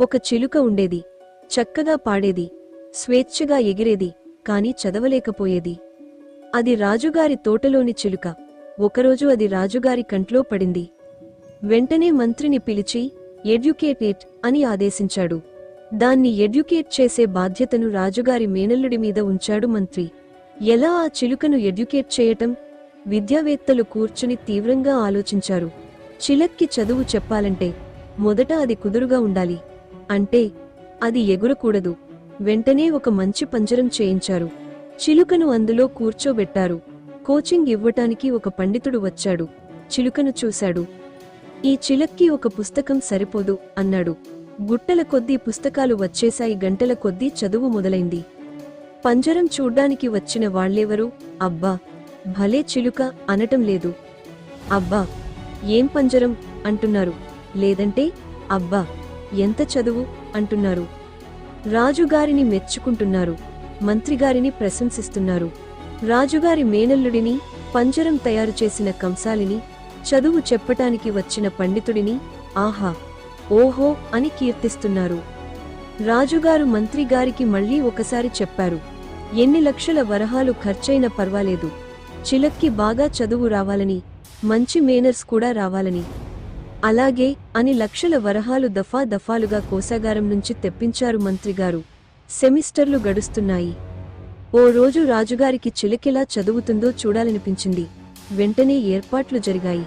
ఒక చిలుక ఉండేది. చక్కగా పాడేది. స్వేచ్ఛగా ఎగిరేది. కాని చదవలేకపోయేది. అది రాజుగారి తోటలోని చిలుక. ఒకరోజు అది రాజుగారి కంట్లో పడింది. వెంటనే మంత్రిని పిలిచి ఎడ్యుకేటేట్ అని ఆదేశించాడు. దాన్ని ఎడ్యుకేట్ చేసే బాధ్యతను రాజుగారి మేనల్లుడి మీద ఉంచాడు మంత్రి. ఎలా ఆ చిలుకను ఎడ్యుకేట్ చేయటం? విద్యావేత్తలు కూర్చుని తీవ్రంగా ఆలోచించారు. చిలక్కి చదువు చెప్పాలంటే మొదట అది కుదురుగా ఉండాలి. అంటే అది ఎగురకూడదు. వెంటనే ఒక మంచి పంజరం చేయించారు. చిలుకను అందులో కూర్చోబెట్టారు. కోచింగ్ ఇవ్వటానికి ఒక పండితుడు వచ్చాడు. చిలుకను చూశాడు. ఈ చిలక్కి ఒక పుస్తకం సరిపోదు అన్నాడు. గుట్టల కొద్దీ పుస్తకాలు వచ్చేశాయి గంటల కొద్దీ చదువు మొదలైంది. పంజరం చూడ్డానికి వచ్చిన వాళ్ళెవరు? అబ్బా! భలే చిలుక అనటం లేదు. అబ్బా! ఏం పంజరం? అంటున్నారు. లేదంటే అబ్బా! ఎంత చదువు? అంటున్నారు. రాజుగారిని మెచ్చుకుంటున్నారు. మంత్రిగారిని ప్రశంసిస్తున్నారు. రాజుగారి మేనల్లుడిని పంజరం తయారు చేసిన కంసాలిని చదువు చెప్పటానికి వచ్చిన పండితుడిని ఆహా! ఓహో! అని కీర్తిస్తున్నారు. రాజుగారు మంత్రిగారికి మళ్ళీ ఒకసారి చెప్పారు. ఎన్ని లక్షల వరహాలు ఖర్చైనా పర్వాలేదు. చిలక్కి బాగా చదువు రావాలని మంచి మేనర్స్ కూడా రావాలని. అలాగే అని లక్షల వరహాలు దఫా దఫాలుగా కోశాగారం నుంచి తెప్పించారు మంత్రిగారు సెమిస్టర్లు గడుస్తున్నాయి. ఓ రోజు రాజుగారికి చిలుకెలా చదువుతుందో చూడాలనిపించింది. వెంటనే ఏర్పాట్లు జరిగాయి.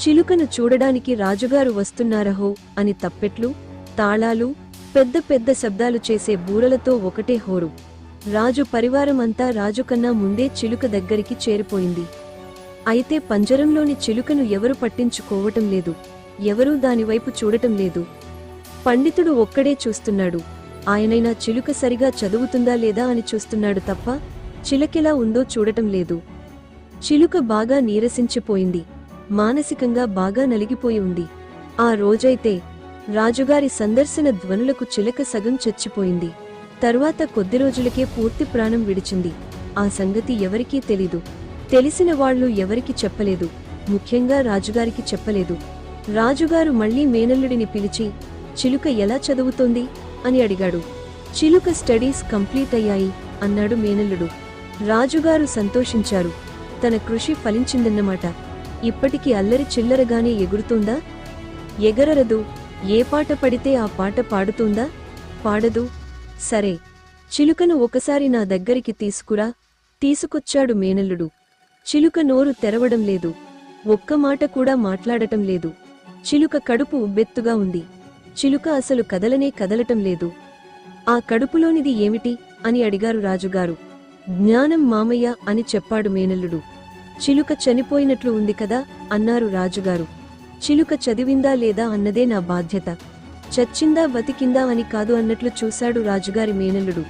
చిలుకను చూడడానికి రాజుగారు వస్తున్నారహో అని తప్పెట్లు తాళాలు పెద్ద పెద్ద శబ్దాలు చేసే బూరలతో ఒకటే హోరు. రాజు పరివారమంతా రాజుకన్నా రాజు కన్నా ముందే చిలుక దగ్గరికి చేరిపోయింది. అయితే పంజరంలోని చిలుకను ఎవరు పట్టించుకోవటం లేదు. ఎవరూ దానివైపు చూడటం లేదు. పండితుడు ఒక్కడే చూస్తున్నాడు. ఆయనైనా చిలుక సరిగా చదువుతుందా లేదా అని చూస్తున్నాడు తప్ప చిలకెలా ఉందో చూడటం లేదు. చిలుక బాగా నీరసించిపోయింది. మానసికంగా బాగా నలిగిపోయి ఉంది. ఆ రోజైతే రాజుగారి సందర్శన ధ్వనులకు చిలక సగం చచ్చిపోయింది. తర్వాత కొద్ది రోజులకే పూర్తి ప్రాణం విడిచింది. ఆ సంగతి ఎవరికీ తెలీదు. తెలిసిన వాళ్ళు ఎవరికి చెప్పలేదు. ముఖ్యంగా రాజుగారికి చెప్పలేదు. రాజుగారు మళ్ళీ మేనల్లుడిని పిలిచి చిలుక ఎలా చదువుతోంది? అని అడిగాడు. చిలుక స్టడీస్ కంప్లీట్ అయ్యాయి అన్నాడు మేనల్లుడు. రాజుగారు సంతోషించారు. తన కృషి ఫలించిందన్నమాట. ఇప్పటికి అల్లరి చిల్లరగానే ఎగురుతుందా? ఎగరరదు. ఏ పాట పడితే ఆ పాట పాడుతుందా? పాడదు. సరే. చిలుకను ఒకసారి నా దగ్గరికి తీసుకురా తీసుకొచ్చాడు మేనల్లుడు. చిలుక నోరు తెరవడం లేదు. ఒక్క మాట కూడా మాట్లాడటం లేదు. చిలుక కడుపు ఉబ్బెత్తుగా ఉంది. చిలుక అసలు కదలనే కదలటం లేదు. ఆ కడుపులోనిది ఏమిటి? అని అడిగారు రాజుగారు. జ్ఞానం మామయ్య అని చెప్పాడు మేనల్లుడు. చిలుక చనిపోయినట్లు ఉంది కదా? అన్నారు రాజుగారు. చిలుక చదివిందా లేదా అన్నదే నా బాధ్యత. చచ్చిందా బతికిందా అని కాదు అన్నట్లు చూశాడు రాజుగారి మేనల్లుడు.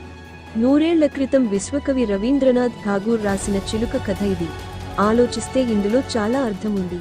నూరేళ్ళ క్రితం విశ్వకవి రవీంద్రనాథ్ ఠాగూర్ రాసిన చిలుక కథ ఇది. ఆలోచిస్తే ఇందులో చాలా అర్థముంది.